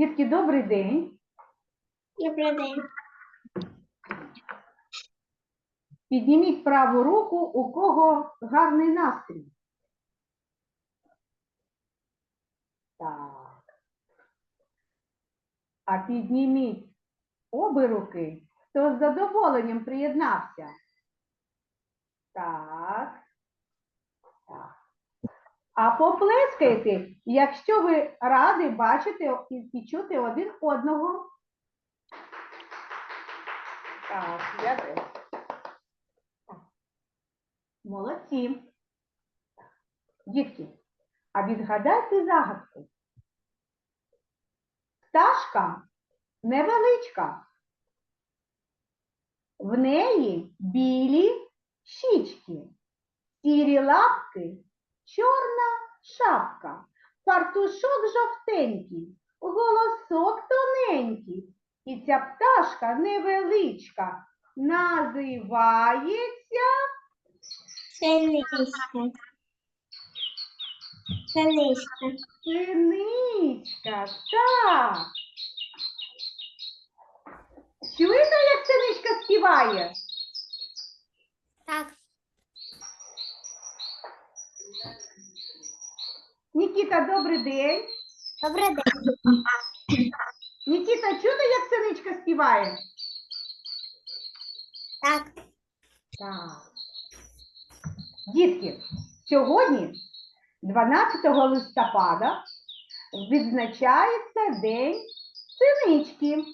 Дітки, добрий день. Добрий день. Підніміть праву руку, у кого гарний настрій. Так. А підніміть обе руки, хто з задоволенням приєднався. Так. А поплескайте, якщо ви раді бачити і чути один одного. Так, я теж. Молодці. Дітки, а відгадайте загадку. Пташка невеличка. В неї білі щічки, сірі лапки, чорна шапка, фартушок жовтенький, голосок тоненький. І ця пташка невеличка називається Синичка. Синичка. Синичка, так. Чуєте, як синичка співає? Так. Нікіта, добрий день. Добрий день. Нікіта, чути, як синичка співає? Так. Так. Дітки, сьогодні, 12 листопада, відзначається День синички.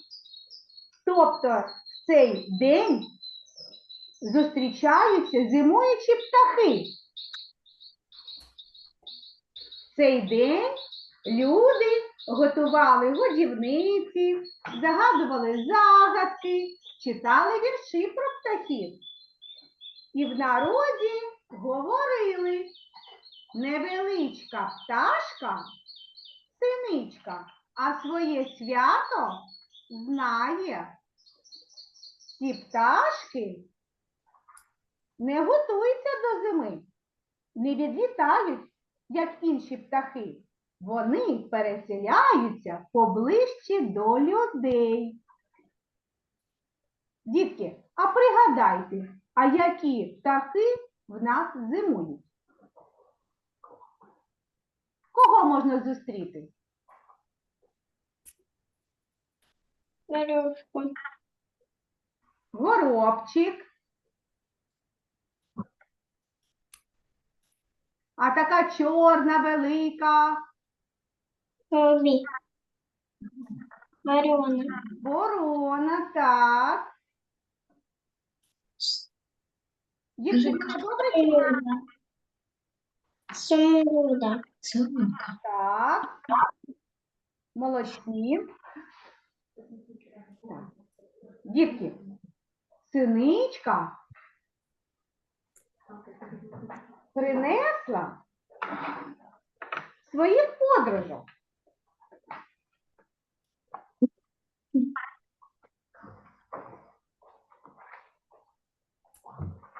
Тобто в цей день зустрічаються зимуючі птахи. Цей день люди готували годівниці, загадували загадки, читали вірші про птахів. І в народі говорили невеличка пташка, синичка, а своє свято знає. Ці пташки не готуються до зими, не відлітають, як інші птахи. Вони переселяються поближче до людей. Дітки, а пригадайте, а які птахи в нас зимують? Кого можна зустріти? Горобчик. А така чорна, велика, Сові. Варена. ворона, так. Дівчинка, добре чуєте? Сумруда. Так. Молодці. Дітки, синичка принесла своїх подружок.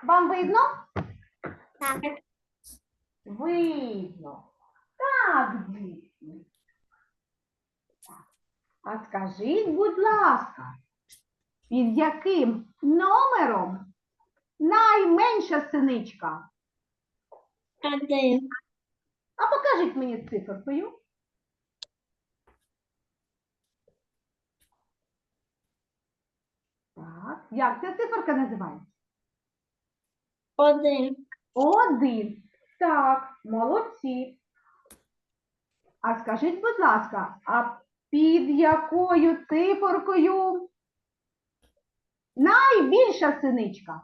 Вам видно? Так. Видно. Так, дійсно. А скажіть, будь ласка, під яким номером найменша синичка? Один. А покажіть мені циферкою. Так, як ця циферка називається? Один. Один. Так, молодці. А скажіть, будь ласка, а під якою циферкою найбільша синичка?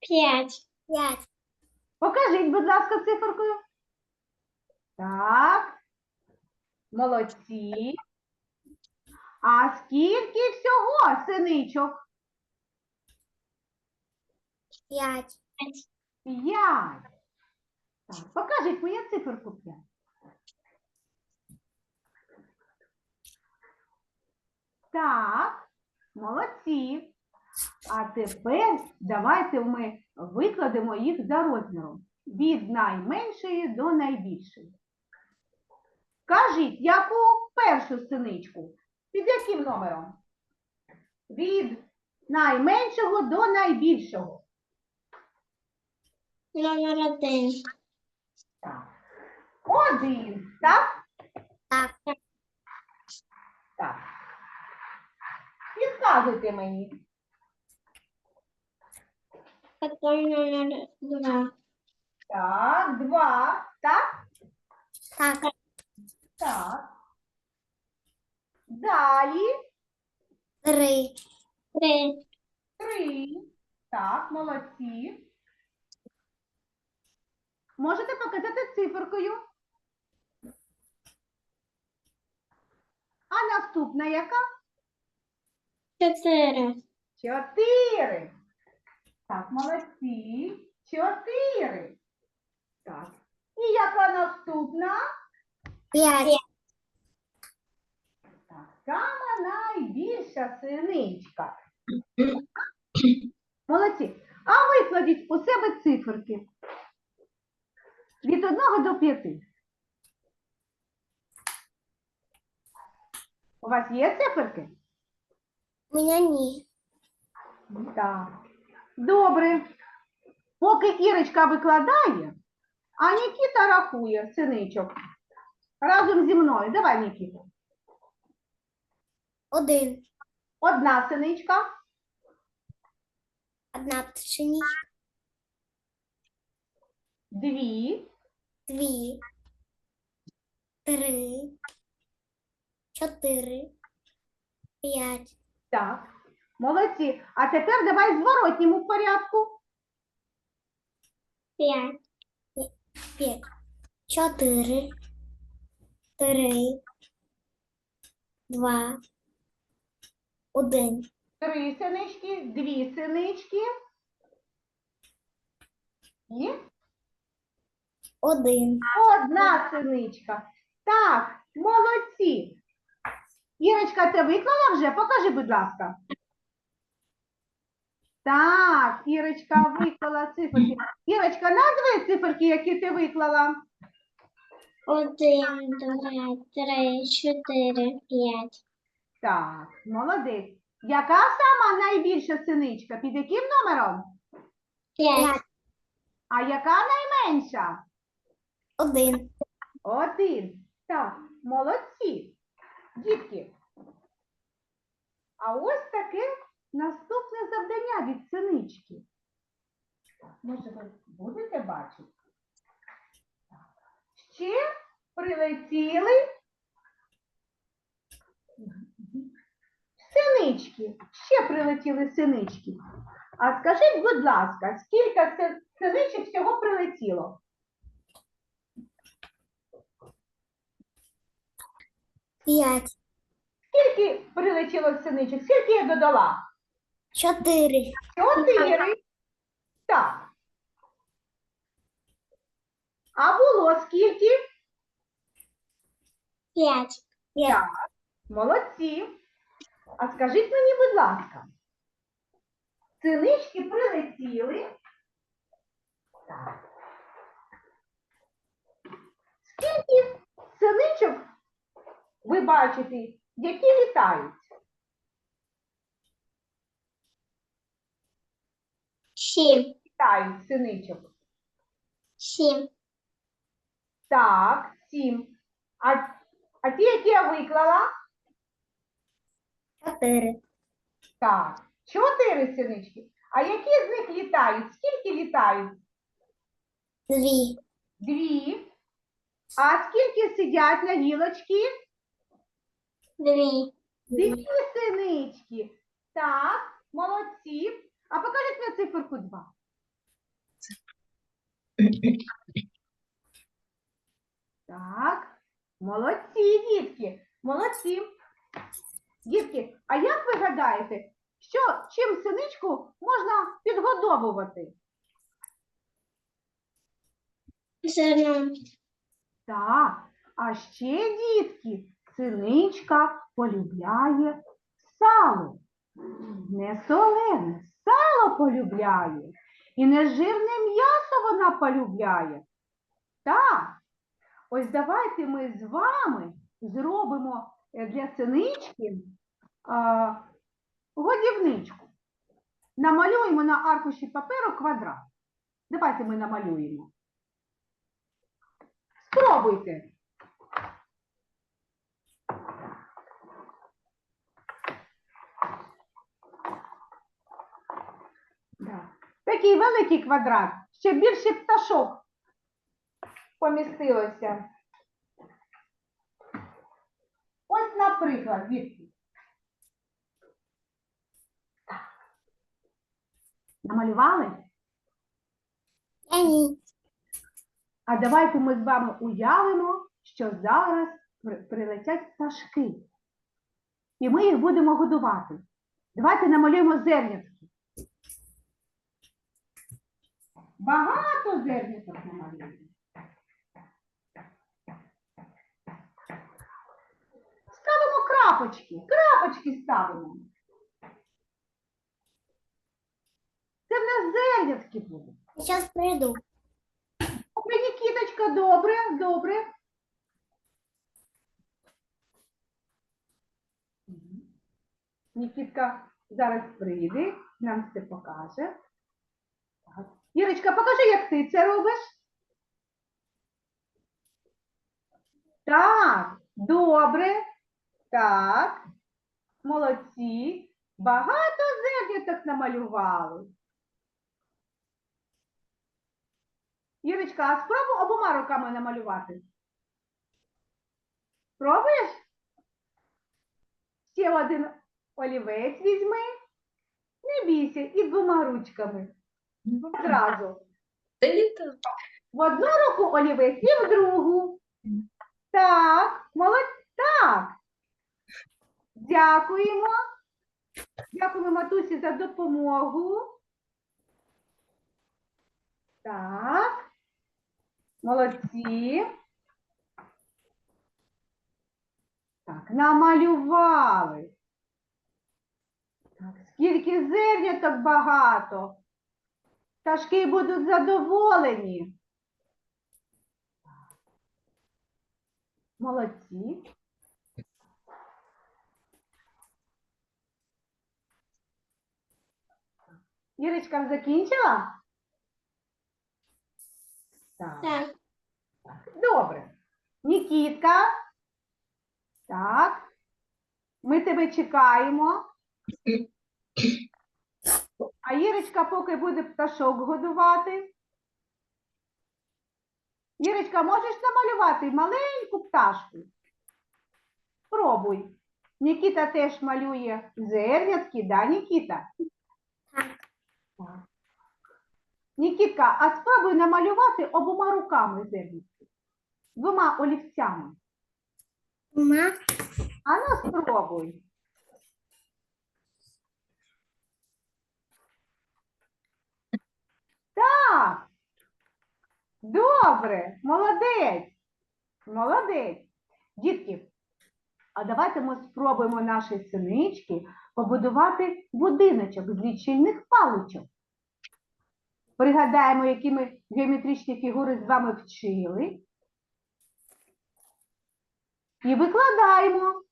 П'ять. П'ять. Покажіть, будь ласка, циферкою. Так. Молодці. А скільки всього синичок? П'ять. П'ять. Так, покажіть мені циферку п'ять. Так, молодці. А тепер давайте ми викладемо їх за розміром від найменшої до найбільшої. Скажіть, яку першу синичку? Під яким номером? Від найменшого до найбільшого. Номер один. Так. Один, так? Так. Так. Підказуйте мені. Потом номер два. Так, два, так? Так. Так. Далі Три. Три. три. Так, молодці. Можете показати циферкою. А наступна яка? Чотири. Чотири. Так, молодці. Чотири. Так. І яка наступна? П'ять. Так, сама найбільша синичка. Молодці. А викладіть у себе циферки. Від одного до п'яти. У вас є циферки? У мене ні. Так. Добре. Поки Ірочка викладає, а Нікіта рахує синичок. Разом зі мною. Давай, Нікіта. Один. Одна синичка, Одна пшеничка. Дві, Дві. Три. Чотири. П'ять. Так, молодці. А тепер давай в зворотньому порядку. П'ять. П'ять. Чотири. Три. Два. Один. Три синички, дві синички. І Один. одна синичка. Так, молодці. Ірочка, ти виклала вже? Покажи, будь ласка. Так, Ірочка виклала циферки. Ірочка, назви циферки, які ти виклала. Один, два, три, чотири, п'ять. Так, молодець. Яка сама найбільша синичка? Під яким номером? П'ять. А яка найменша? Один. Один. Так, молодці. Дітки. А ось таке наступне завдання від синички. Може, ви будете бачити? Ще прилетіли синички. Ще прилетіли синички. А скажіть, будь ласка, скільки си- синичок всього прилетіло? П'ять. Скільки прилетіло синичок? Скільки я додала? Чотири. Чотири. Так. А було скільки? П'ять. П'ять. Молодці. А скажіть мені, будь ласка, синички прилетіли. Так. Скільки синичок ви бачите, які літають? Сім. Літають синичок. Сім. Так, сім. А, а ті, які я виклала? Чотири. Так, чотири синички. А які з них літають? Скільки літають? Дві. Дві. А скільки сидять на гілочці? Дві. Дві синички. Так, молодці. А покажіть на циферку два. Так, молодці, дітки, молодці. Дітки, а як ви гадаєте, що чим синичку можна підгодовувати? Зерном. Так, а ще, дітки, синичка полюбляє сало. Не солене, сало полюбляє. І нежирне м'ясо вона полюбляє. Так. ось давайте ми з вами зробимо е, для синички а, годівничку. Намалюємо на аркуші паперу квадрат. Давайте ми намалюємо. Спробуйте. Да. Такий великий квадрат, ще більше пташок помістилося. Ось, наприклад. Так. Намалювали? Ні. А давайте ми з вами уявимо, що зараз при- прилетять пташки. І ми їх будемо годувати. Давайте намалюємо зернятки. Багато зерняток намалюємо. Ставимо крапочки. Крапочки ставимо. Це в нас зернятки будуть. Зараз прийду. Добре, Нікіточка, добре, добре. Нікітка зараз прийде, нам все покаже. Ірочка, покажи, як ти це робиш. Так, добре. Так, молодці. Багато зерняток намалювали. Ірочка, а спробуй обома руками намалювати. Спробуєш? Ще один олівець візьми. Не бійся, і двома ручками. Та ні, так. В одну руку олівець і в другу. Так, молодь. Так. Дякуємо. Дякуємо матусі за допомогу. Так. Молодці. Так, намалювали. Так, скільки зерняток багато. Пташки будуть задоволені. Молодці. Ірочка закінчила? Так. Так. Добре. Нікітка. Так. Ми тебе чекаємо. Ірочка поки буде пташок годувати. Ірочка, можеш намалювати маленьку пташку? Спробуй. Нікіта теж малює зернятки, да, Нікіта? Так. Нікітка, а спробуй намалювати обома руками зернятки. Двома олівцями. Ма. А ну спробуй. Так. Добре, молодець. Молодець. Дітки, а давайте ми спробуємо нашій синички побудувати будиночок з лічильних паличок. Пригадаємо, які ми геометричні фігури з вами вчили. І викладаємо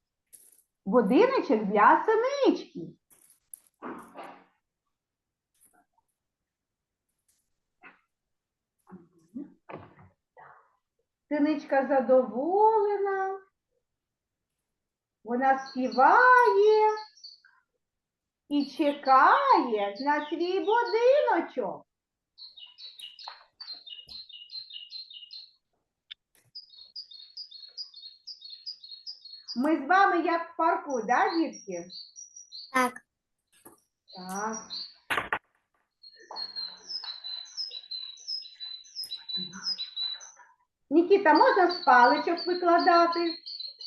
будиночок для синички. Синичка задоволена. Вона співає і чекає на свій будиночок. Ми з вами як в парку, да, дітки? Так. Так. Нікіта, можна з паличок викладати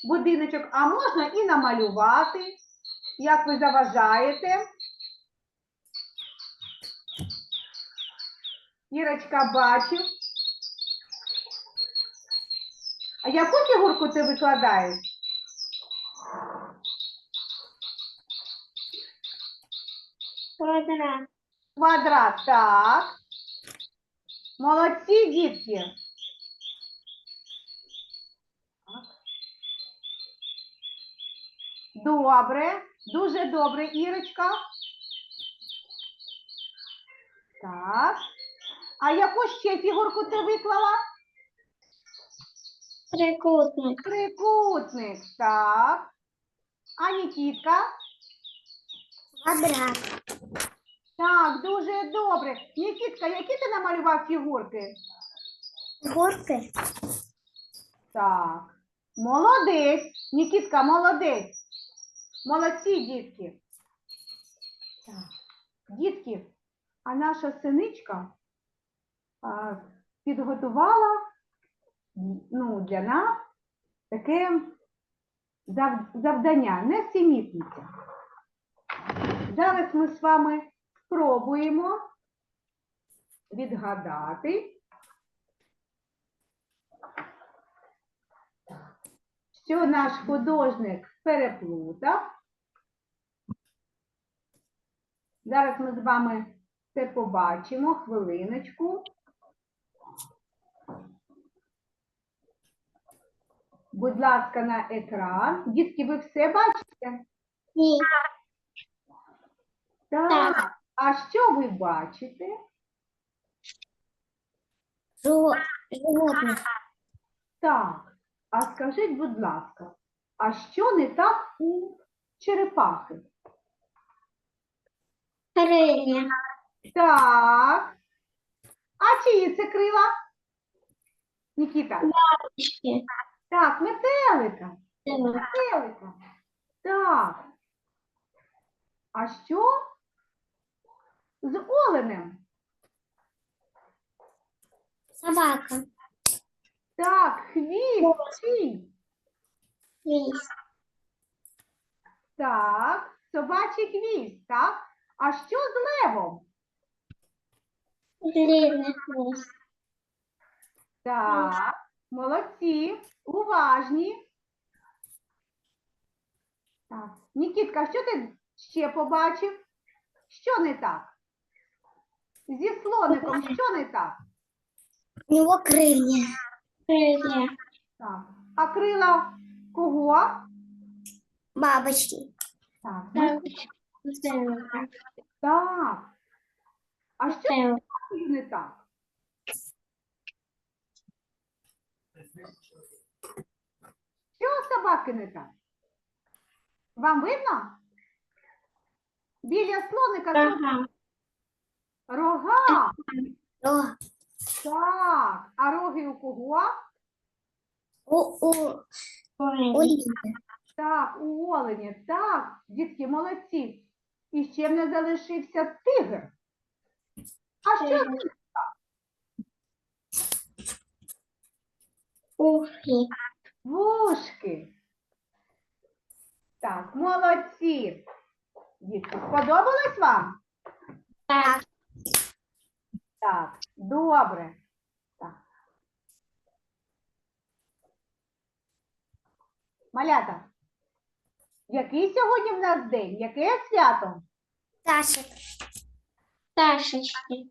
будиночок, а можна і намалювати, як ви заважаєте. Ірочка, бачу. А яку фігурку ти викладаєш? Квадрат. Квадрат, так. Молодці, дітки. Добре, дуже добре, Ірочка. Так. А яку ще фігурку ти виклала? Трикутник. Трикутник. Так. А Нікітка? Квадрат. Так, дуже добре. Нікітка, які ти намалював фігурки? Горки. Так. Молодець. Нікітка, молодець. Молодці, дітки. Так. Дітки, а наша синичка а, підготувала ну, для нас таке зав- завдання несемітниця. Зараз ми з вами спробуємо відгадати, що наш художник переплутав. Зараз ми з вами це побачимо. Хвилиночку. Будь ласка, на екран. Дітки, ви все бачите? Ні. Так. А що ви бачите? Животних. Так. А скажіть, будь ласка, а що не так у черепахи? Крилля. Так. А чиї це крила? Нікіта. Ще. Так, метелика. Метелика. Так. А що з оленем? Собака. Так, хвіст. чий? Вісь. Так, собачий хвіст, так? А що з левом? Длинний хвост. Так, молодці, уважні. Так, Нікітка, що ти ще побачив? Що не так? Зі слоником що не так? У него крылья. Крылья. Так. А крила кого? Бабочки. Так. Так. А що не так? Що у собаки не так? Вам видно? Біля слоника Ага. рога. О, Так. А роги у кого? у, у. Так, у оленя. Так, дітки, молодці. І ще в не залишився тигр. А що ним? Ухи. Вушки. Так, молодці. Дітки, сподобалось вам? Так. Так, добре. Так. Малята, який сьогодні в нас день? Яке свято? Ташек. Ташечки.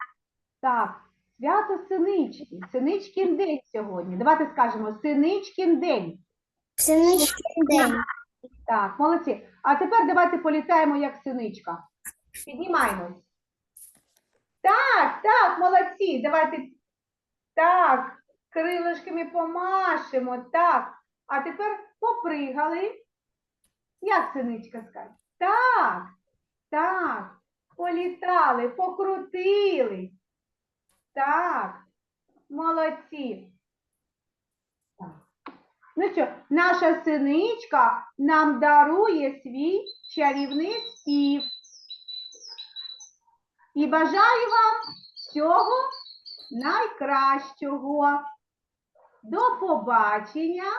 Так, свято Синички. Синичкин день сьогодні. Давайте скажемо Синичкин день. Синичкин день. Так, молодці. А тепер давайте політаємо як синичка. Піднімаємось. Так, так, молодці. Давайте так, крилишками помашемо. Так. А тепер попригали. Як синичка скаже? Так, так. Політали, покрутили. Так, молодці. Ну що, наша синичка нам дарує свій чарівний спів. І бажаю вам всього найкращого. До побачення.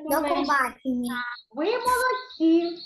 До побачення. Ви молодці.